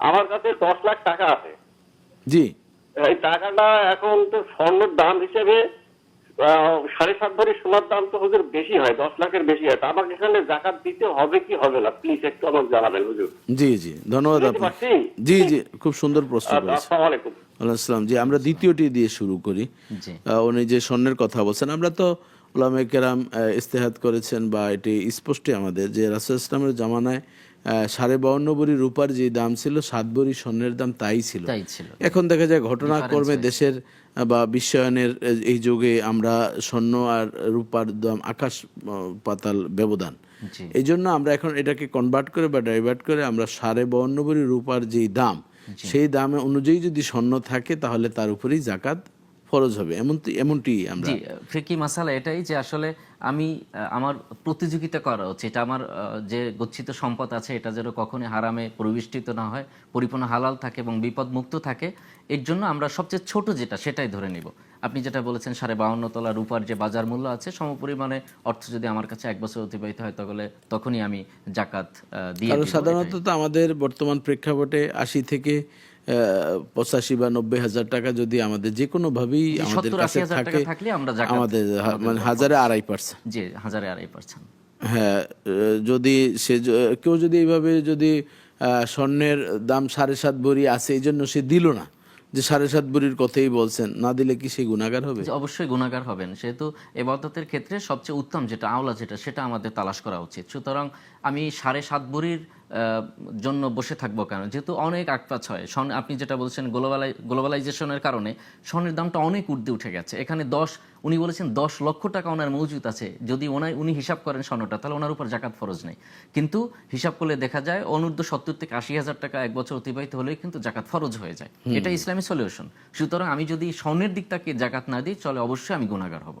আমার কাছে দশ লাখ টাকা আছে। জি। এই টাকাটা এখন তো স্বর্ণের দাম হিসেবে সাড়ে সাত ভরি সোনার দাম তো হুজুর বেশি হয় দশ লাখের বেশি হয়। তা আমাকে এখানে জাকাত দিতে হবে কি হবে না? প্লিজ একটু আমাকে জানাবেন হুজুর। জি জি। ধন্যবাদ পারছি? জি জি। খুব সুন্দর প্রশ্ন করেছেন। আসসালামু আলাইকুম। ওয়ালাইকুম জি আমরা দ্বিতীয়টি দিয়ে শুরু করি। আহ, উনি যে স্বর্ণের কথা বলছেন আমরা তো ওলামে কেরাম ইস্তেহাদ করেছেন বা এটি স্পষ্টই আমাদের যে রাসুল ইসলামের জামানায় সাড়ে বাউন্ন বড়ি রূপার যে দাম ছিল সাত বড়ি স্বর্ণের দাম তাই ছিল। এখন দেখা যায় ঘটনাক্রমে দেশের বা বিশ্বায়নের এই যুগে আমরা স্বর্ণ আর রূপার দাম আকাশ পাতাল ব্যবধান। এই জন্য আমরা এখন এটাকে কনভার্ট করে বা ডাইভার্ট করে আমরা সাড়ে বাউন্ন ভরি রূপার যেই দাম সেই দামে অনুযায়ী যদি স্বর্ণ থাকে তাহলে তার উপরেই জাকাত ফরজ হবে এমন এমনটি আমরা জি ফিকি মাসালা এটাই যে আসলে আমি আমার প্রতিযোগিতা করা হচ্ছে এটা আমার যে গচ্ছিত সম্পদ আছে এটা যেন কখনোই হারামে পরিবেষ্টিত না হয় পরিপূর্ণ হালাল থাকে এবং বিপদ মুক্ত থাকে এর জন্য আমরা সবচেয়ে ছোট যেটা সেটাই ধরে নিব। আপনি যেটা বলেছেন সাড়ে বাউন্ন তলা রূপার যে বাজার মূল্য আছে সমপরিমাণে অর্থ যদি আমার কাছে এক বছর অতিবাহিত হয় তাহলে তখনই আমি জাকাত দিয়ে সাধারণত তো আমাদের বর্তমান প্রেক্ষাপটে আশি থেকে পঁচাশি বা নব্বই হাজার টাকা যদি আমাদের যে কোনো ভাবেই আমাদের কাছে 80 হাজার টাকা থাকে আমাদের মানে হাজারে আড়াই পার্সেন্ট। জি হাজারে আড়াই পার্সেন্ট। হ্যাঁ যদি সে কেউ যদি এইভাবে যদি স্বর্ণের দাম সাড়ে সাত ভরি আছে এই জন্য সে দিল না। যে সাড়ে সাত ভরির কথাই বলছেন না দিলে কি সে গুণাগার হবে? অবশ্যই গুণাগার হবেন। সেহেতু এবাদতের ক্ষেত্রে সবচেয়ে উত্তম যেটা আওলা যেটা সেটা আমাদের তালাশ করা উচিত। সুতরাং আমি সাড়ে সাত বড়ির আহ, জন্য বসে থাকব কেন? যেহেতু অনেক আকপাচ হয়। স্বর্ণ আপনি যেটা বলছেন গ্লোবালাই গ্লোবালাইজেশনের কারণে স্বর্ণের দামটা অনেক ঊর্ধ্বে উঠে গেছে। এখানে দশ উনি বলেছেন দশ লক্ষ টাকা ওনার মজুদ আছে। যদি ওনার উনি হিসাব করেন স্বর্ণটা তাহলে ওনার উপর জাকাত ফরজ নেই। কিন্তু হিসাব করলে দেখা যায় অনূর্ধ্ব সত্তর থেকে আশি হাজার টাকা এক বছর অতিবাহিত হলেই কিন্তু জাকাত ফরজ হয়ে যায়। এটা ইসলামী সলিউশন সুতরাং আমি যদি স্বর্ণের দিক থেকে জাকাত না দিই চলে অবশ্যই আমি গুণাগার হব।